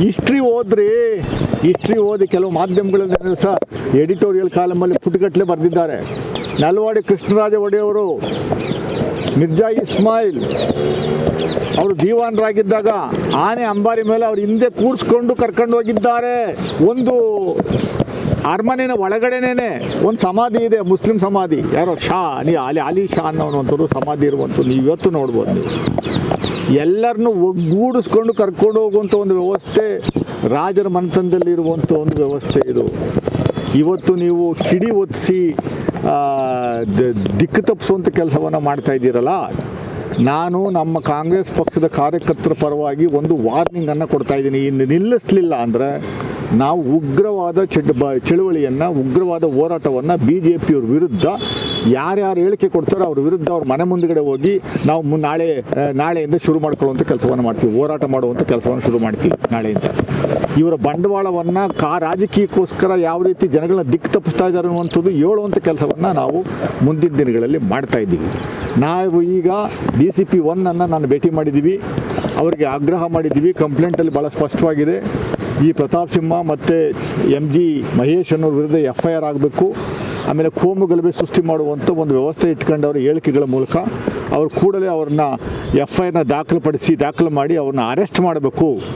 History ಓದ್ರಿ. History ಓದಿ ಕೆಲವು ಮಾಧ್ಯಮಗಳಲ್ಲಿ ಸಹ ಎಡಿಟೋರಿಯಲ್ ಕಾಲಮಲ್ಲಿ ಪುಟಗಟ್ಟಲೆ ಬರೆದಿದ್ದಾರೆ. ನಲ್ವಾಡಿ ಕೃಷ್ಣರಾಜ ಒಡೆಯವರು ಮಿರ್ಜಾ ಇಸ್ಮಾಯಿಲ್ ಅವರು ದೀವಾನರಾಗಿದ್ದಾಗ ಆನೆ ಅಂಬಾರಿ ಮೇಲೆ ಅವ್ರು ಹಿಂದೆ ಕೂರಿಸ್ಕೊಂಡು ಕರ್ಕೊಂಡು ಹೋಗಿದ್ದಾರೆ. ಒಂದು ಅರಮನೆನ ಒಳಗಡೆನೇ ಒಂದು ಸಮಾಧಿ ಇದೆ, ಮುಸ್ಲಿಂ ಸಮಾಧಿ. ಯಾರೋ ಶಾ, ನೀ ಅಲಿ ಅಲಿ ಶಾ ಅನ್ನೋನು ಸಮಾಧಿ ಇರುವಂಥದ್ದು ನೀವು ಇವತ್ತು ನೋಡ್ಬೋದು ನೀವು. ಎಲ್ಲರನ್ನೂ ಒಗ್ಗೂಡಿಸ್ಕೊಂಡು ಕರ್ಕೊಂಡು ಹೋಗುವಂಥ ಒಂದು ವ್ಯವಸ್ಥೆ, ರಾಜರ ಮನೆತನದಲ್ಲಿ ಇರುವಂಥ ಒಂದು ವ್ಯವಸ್ಥೆ ಇದು. ಇವತ್ತು ನೀವು ಕಿಡಿ ಒತ್ತಿಸಿ ದಿಕ್ಕು ತಪ್ಪಿಸುವಂಥ ಕೆಲಸವನ್ನು ಮಾಡ್ತಾ ಇದ್ದೀರಲ್ಲ, ನಾನು ನಮ್ಮ ಕಾಂಗ್ರೆಸ್ ಪಕ್ಷದ ಕಾರ್ಯಕರ್ತರ ಪರವಾಗಿ ಒಂದು ವಾರ್ನಿಂಗನ್ನು ಕೊಡ್ತಾ ಇದ್ದೀನಿ. ಇನ್ನು ನಿಲ್ಲಿಸ್ಲಿಲ್ಲ ಅಂದರೆ ನಾವು ಉಗ್ರವಾದ ಚಡ್ ಬ ಚಳುವಳಿಯನ್ನು, ಉಗ್ರವಾದ ಹೋರಾಟವನ್ನು ಬಿ ಜೆ ಪಿಯವ್ರ ವಿರುದ್ಧ ಯಾರ್ಯಾರು ಹೇಳಿಕೆ ಕೊಡ್ತಾರೋ ಅವ್ರ ವಿರುದ್ಧ ಅವ್ರ ಮನೆ ಮುಂದುಗಡೆ ಹೋಗಿ ನಾವು ನಾಳೆ ನಾಳೆಯಿಂದ ಶುರು ಮಾಡ್ಕೊಳ್ಳುವಂಥ ಕೆಲಸವನ್ನು ಮಾಡ್ತೀವಿ. ಹೋರಾಟ ಮಾಡುವಂಥ ಕೆಲಸವನ್ನು ಶುರು ಮಾಡ್ತೀವಿ ನಾಳೆಯಿಂದ. ಇವರ ಬಂಡವಾಳವನ್ನು ಕಾ ರಾಜಕೀಯಕ್ಕೋಸ್ಕರ ಯಾವ ರೀತಿ ಜನಗಳನ್ನ ದಿಕ್ಕು ತಪ್ಪಿಸ್ತಾ ಇದ್ದಾರೆ ಅನ್ನುವಂಥದ್ದು ಹೇಳುವಂಥ ಕೆಲಸವನ್ನು ನಾವು ಮುಂದಿನ ದಿನಗಳಲ್ಲಿ ಮಾಡ್ತಾ ಇದ್ದೀವಿ. ನಾವು ಈಗ ಡಿ ಸಿ ಪಿ ಒನ್ನನ್ನು ನಾನು ಭೇಟಿ ಮಾಡಿದ್ದೀವಿ. ಅವರಿಗೆ ಆಗ್ರಹ ಮಾಡಿದ್ದೀವಿ. ಕಂಪ್ಲೇಂಟಲ್ಲಿ ಭಾಳ ಸ್ಪಷ್ಟವಾಗಿದೆ. ಈ ಪ್ರತಾಪ್ ಸಿಂಹ ಮತ್ತು ಎಂ ಜಿ ಮಹೇಶ್ ಅನ್ನೋರ ವಿರುದ್ಧ ಎಫ್ ಐ ಆರ್ ಆಗಬೇಕು. ಆಮೇಲೆ ಕೋಮು ಗಲಭೆ ಸೃಷ್ಟಿ ಮಾಡುವಂಥ ಒಂದು ವ್ಯವಸ್ಥೆ ಇಟ್ಕೊಂಡು ಅವರ ಹೇಳಿಕೆಗಳ ಮೂಲಕ ಅವರು ಕೂಡಲೇ ಅವ್ರನ್ನ ಎಫ್ ಐ ಆರ್ನ ದಾಖಲುಪಡಿಸಿ ದಾಖಲು ಮಾಡಿ ಅವ್ರನ್ನ ಅರೆಸ್ಟ್ ಮಾಡಬೇಕು.